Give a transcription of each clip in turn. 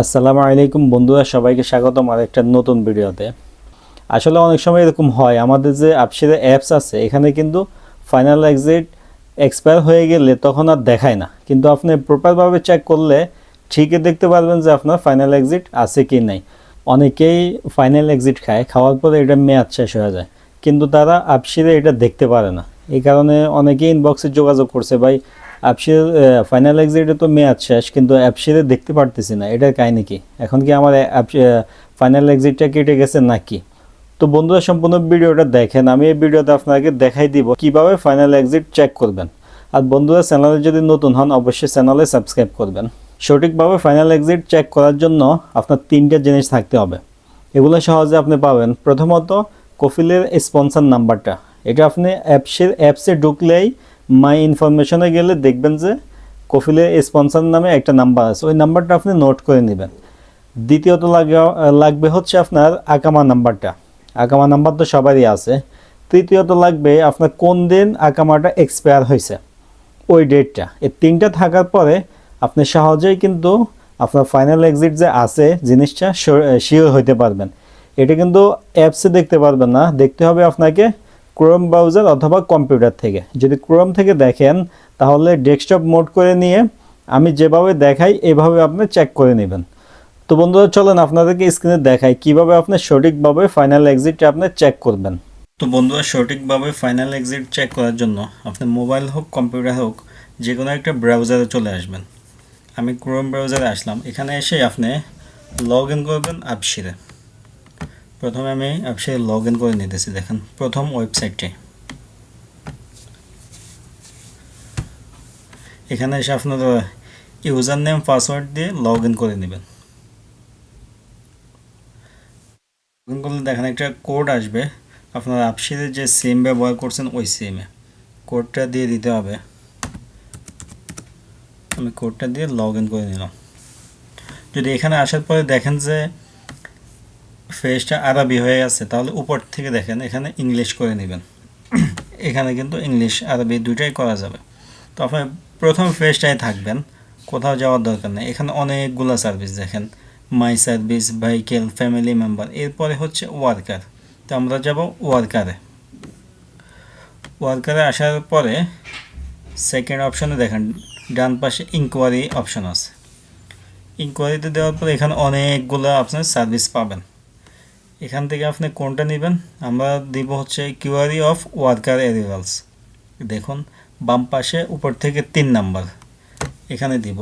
আসসালামু আলাইকুম বন্ধুরা, সবাইকে স্বাগতম আর একটা নতুন ভিডিওতে। আসলে অনেক সময় এরকম হয়, আমাদের যে আপসিরে অ্যাপস আছে, এখানে কিন্তু ফাইনাল এক্সিট এক্সপায়ার হয়ে গেলে তখন আর দেখায় না। কিন্তু আপনি প্রপারভাবে চেক করলে ঠিকই দেখতে পারবেন যে আপনার ফাইনাল এক্সিট আছে কি নাই। অনেকেই ফাইনাল এক্সিট খায়, খাওয়ার পরে এটা মেয়াদ শেষ হয়ে যায়, কিন্তু তারা আপসিরে এটা দেখতে পারে না। এই কারণে অনেকেই ইনবক্সে যোগাযোগ করছে, ভাই অ্যাপসির ফাইনাল এক্সিটে তো মেয়াদ শেষ, কিন্তু অ্যাপসিরে দেখতে পারতেছি না। এটার কাহিনি কি? এখন কি আমার ফাইনাল এক্সিটটা কেটে গেছে নাকি? তো বন্ধুরা, সম্পূর্ণ ভিডিওটা দেখেন। আমি এই ভিডিওতে আপনাকে দেখাই দিব কীভাবে ফাইনাল এক্সিট চেক করবেন। আর বন্ধুরা চ্যানেলে যদি নতুন হন, অবশ্যই চ্যানেলে সাবস্ক্রাইব করবেন। সঠিকভাবে ফাইনাল এক্সিট চেক করার জন্য আপনার তিনটা জিনিস থাকতে হবে। এগুলো সহজে আপনি পাবেন। প্রথমত, কফিলের স্পন্সর নাম্বারটা এটা আপনি অ্যাপসের, অ্যাপসে ঢুকলেই মাই ইনফরমেশনে গেলে দেখবেন যে কফিলের স্পন্সর নামে একটা নাম্বার আছে। ওই নাম্বারটা আপনি নোট করে নেবেন। দ্বিতীয়ত লাগে, লাগবে হচ্ছে আপনার আকামা নাম্বারটা আকামা নাম্বার তো সবারই আছে। তৃতীয়ত লাগবে আপনার কোন দিন আকামাটা এক্সপায়ার হয়েছে। ওই ডেটটা এই তিনটা থাকার পরে আপনি সহজেই কিন্তু আপনার ফাইনাল এক্সিট যে আছে জিনিসটা শিওর হইতে পারবেন। এটা কিন্তু অ্যাপসে দেখতে পারবেন না। দেখতে হবে আপনাকে ক্রোম ব্রাউজার অথবা কম্পিউটার থেকে। যদি ক্রোম থেকে দেখেন, তাহলে ডেস্কটপ মোড করে নিয়ে আমি যেভাবে দেখাই, এভাবে আপনি চেক করে নেবেন। তো বন্ধুরা, চলেন আপনাদেরকে স্ক্রিনে দেখাই, কীভাবে আপনি সঠিকভাবে ফাইনাল এক্সিট আপনি চেক করবেন। তো বন্ধুরা, সঠিকভাবে ফাইনাল এক্সিট চেক করার জন্য আপনি মোবাইল হোক কম্পিউটার হোক যে কোনো একটা ব্রাউজারে চলে আসবেন। আমি ক্রোম ব্রাউজারে আসলাম। এখানে এসে আপনি লগ ইন করবেন আপসিরে প্রথমে আমি আপসিরে লগ ইন করে নিতেছি, দেখেন। প্রথম ওয়েবসাইটটি এখানে এসে আপনার ইউজার নেম পাসওয়ার্ড দিয়ে লগ ইন করে নেবেন। লগ ইন করলে দেখেন একটা কোড আসবে। আপনার আপসিরে যে সিম ব্যবহার করছেন, ওই সিমে কোডটা দিয়ে দিতে হবে। আমি কোডটা দিয়ে লগ ইন করে নিলাম। যদি এখানে আসার পরে দেখেন যে ফেসটা আরবি হয়ে আছে, তাহলে উপর থেকে দেখেন, এখানে ইংলিশ করে নেবেন। এখানে কিন্তু ইংলিশ আরবি দুইটাই করা যাবে। তো আপনি প্রথম ফেসটাই থাকবেন, কোথাও যাওয়ার দরকার নেই। এখানে অনেকগুলো সার্ভিস দেখেন my service vehicle family member এরপরে হচ্ছে ওয়ার্কার তো আমরা যাব ওয়ার্কারে ওয়ার্কারে আসার পরে সেকেন্ড অপশনে দেখেন, ডান পাশে ইনকোয়ারি অপশন আছে। ইনকোয়ারিতে দেওয়ার পরে এখানে অনেকগুলো আপনার সার্ভিস পাবেন। এখান থেকে আপনি কোনটা নেবেন? আমরা দিব হচ্ছে কিউয়ারি অফ ওয়ার্কার অ্যারিভালস দেখুন, বাম পাশে উপর থেকে তিন নাম্বার। এখানে দিব।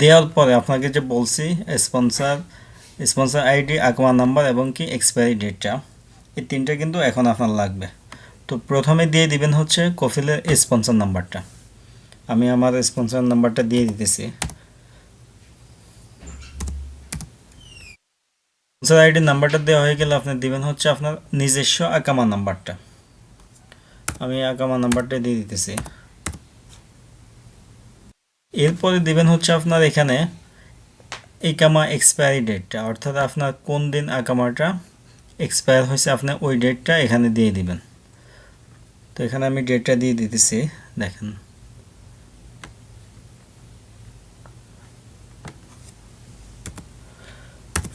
দেওয়ার পরে আপনাকে যে বলছি স্পন্সার স্পন্সার আইডি আকমা নাম্বার এবং কি এক্সপায়ারি ডেটটা এই তিনটা কিন্তু এখন আপনার লাগবে। তো প্রথমে দিয়ে দিবেন হচ্ছে কফিলের স্পন্সর নাম্বারটা। আমি আমার স্পন্সর নাম্বারটা দিয়ে দিতেছি। স্পন্সর আইডির নাম্বারটা দেওয়া হয়ে গেলে আপনি দিবেন হচ্ছে আপনার নিজস্ব আকামা নাম্বারটা আমি আকামা নাম্বারটা দিয়ে দিতেছি। এরপরে দিবেন হচ্ছে আপনার এখানে একামা এক্সপায়ারি ডেটটা অর্থাৎ আপনার কোন দিন আকামাটা এক্সপায়ার হয়েছে, আপনি ওই ডেটটা এখানে দিয়ে দিবেন। তো এখানে আমি ডেটটা দিয়ে দিতেছি, দেখেন।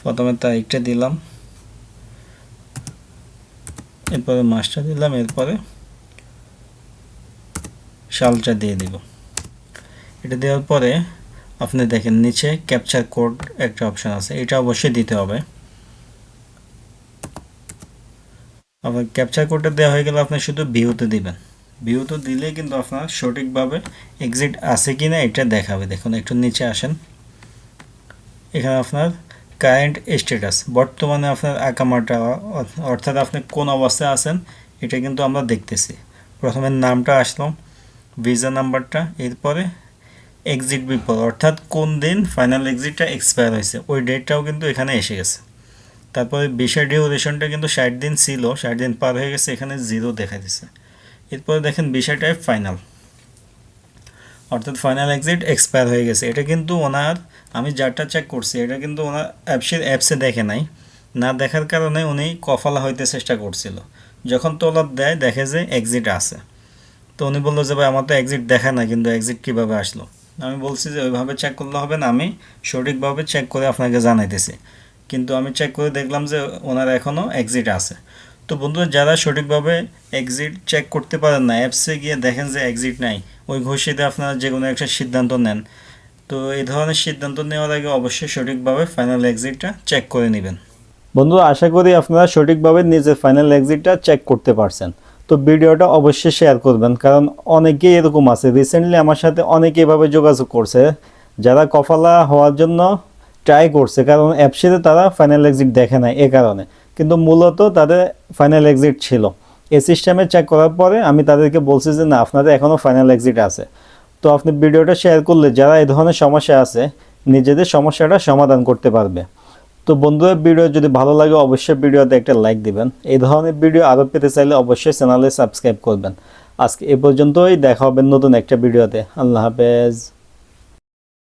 প্রথমে তারিখটা দিলাম। এরপরে মাসটা দিলাম, এরপরে সালটা দিয়ে দিব। এটা দেওয়ার পরে আপনি দেখেন নিচে ক্যাপচার কোড একটা অপশন আছে, এটা অবশ্যই দিতে হবে। আপনার ক্যাপচার কোডটা দেওয়া হয়ে গেলে আপনি শুধু ভিউতে দিবেন। ভিউতে দিলে কিন্তু আপনার সঠিকভাবে এক্সিট আছে কি না এটা দেখাবে। দেখুন, একটু নিচে আসেন। এখানে আপনার কারেন্ট স্ট্যাটাস বর্তমানে আপনার আকামাটা অর্থাৎ আপনি কোন অবস্থায় আছেন, এটা কিন্তু আমরা দেখতেছি। প্রথমে নামটা আসলো ভিসা নাম্বারটা এরপরে এক্সিট বিপদ, অর্থাৎ কোন দিন ফাইনাল এক্সিটটা এক্সপায়ার হয়েছে। ওই ডেটটাও কিন্তু এখানে এসে গেছে। তারপরে বিষয় ডিউরেশনটা কিন্তু ষাট দিন ছিল, ষাট দিন পার হয়ে গেছে, এখানে জিরো দেখা দিছে। এরপরে দেখেন বিষয়টাই ফাইনাল অর্থাৎ ফাইনাল এক্সিট এক্সপায়ার হয়ে গেছে। এটা কিন্তু ওনার, আমি যারটা চেক করছি, এটা কিন্তু ওনার অ্যাপসের অ্যাপসে দেখে নাই। না দেখার কারণে উনি কফালা হইতে চেষ্টা করছিল। যখন তলব দেয়, দেখে যে এক্সিট আছে। তো উনি বলল যে, ভাই, আমার তো এক্সিট দেখা না, কিন্তু এক্সিট কীভাবে আসলো? আমি বলছি যে, ওইভাবে চেক করলে হবে না, আমি সঠিকভাবে চেক করে আপনাকে জানাইতেছি। কিন্তু আমি চেক করে দেখলাম যে, ওনার এখনও এক্সিট আছে। তো বন্ধুরা, যারা সঠিকভাবে এক্সিট চেক করতে পারেন না অ্যাপসে গিয়ে দেখেন যে এক্সিট নাই, ওই ঘোষিতে আপনারা যে কোনো একটা সিদ্ধান্ত নেন। তো এই ধরনের সিদ্ধান্ত নেওয়ার আগে অবশ্যই সঠিকভাবে ফাইনাল এক্সিটটা চেক করে নেবেন। বন্ধুরা, আশা করি আপনারা সঠিকভাবে নিজের ফাইনাল এক্সিটটা চেক করতে পারছেন। তো ভিডিওটা অবশ্যই শেয়ার করবেন, কারণ অনেকেই এরকম আছে। রিসেন্টলি আমার সাথে অনেকে এভাবে যোগাযোগ করছে, যারা কফালা হওয়ার জন্য ট্রাই করছে, কারণ অ্যাপসিতে তারা ফাইনাল এক্সিট দেখে নাই এ কারণে। কিন্তু মূলত তাদের ফাইনাল এক্সিট ছিল। এই সিস্টেমে চেক করার পরে আমি তাদেরকে বলছি যে, না, আপনাদের এখনও ফাইনাল এক্সিট আছে। তো আপনি ভিডিওটা শেয়ার করলে যারা এই ধরনের সমস্যা আছে, নিজেদের সমস্যাটা সমাধান করতে পারবে। তো বন্ধুরা, ভিডিও যদি ভালো লাগে, অবশ্যই ভিডিওতে একটা লাইক দিবেন। এই ধরনের ভিডিও আরও পেতে চাইলে অবশ্যই চ্যানেলে সাবস্ক্রাইব করবেন। আজকে এ পর্যন্তই, দেখা হবে নতুন একটা ভিডিওতে। আল্লাহ হাফেজ।